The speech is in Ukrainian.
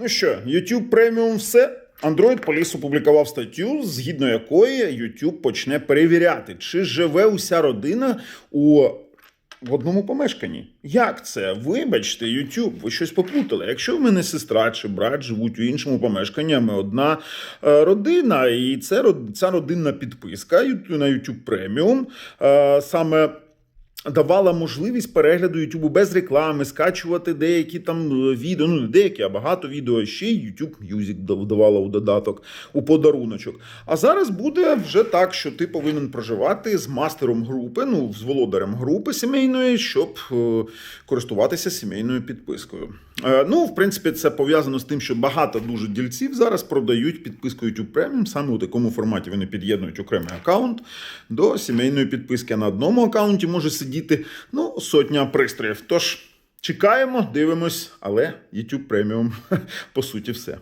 Ну що, YouTube Premium все. Android Police опублікував статтю, згідно якої YouTube почне перевіряти, чи живе уся родина у в одному помешканні. Як це? Вибачте, YouTube, ви щось попутали. Якщо в мене сестра чи брат живуть у іншому помешканні, ми одна е, родина, і це ця родинна підписка на YouTube Premium е, саме. Давала можливість перегляду Ютубу без реклами, скачувати деякі там е, відео, ну не деякі, а багато відео ще й YouTube Music дав- давала у додаток у подаруночок. А зараз буде вже так, що ти повинен проживати з мастером групи, ну з володарем групи сімейної, щоб е, користуватися сімейною підпискою. Е, ну, в принципі, це пов'язано з тим, що багато дуже дільців зараз продають підписку YouTube Premium саме у такому форматі. Вони під'єднують окремий аккаунт до сімейної підписки. На одному аккаунті може сидіти ну, сотня пристроїв. Тож чекаємо, дивимось, але YouTube Premium по суті все.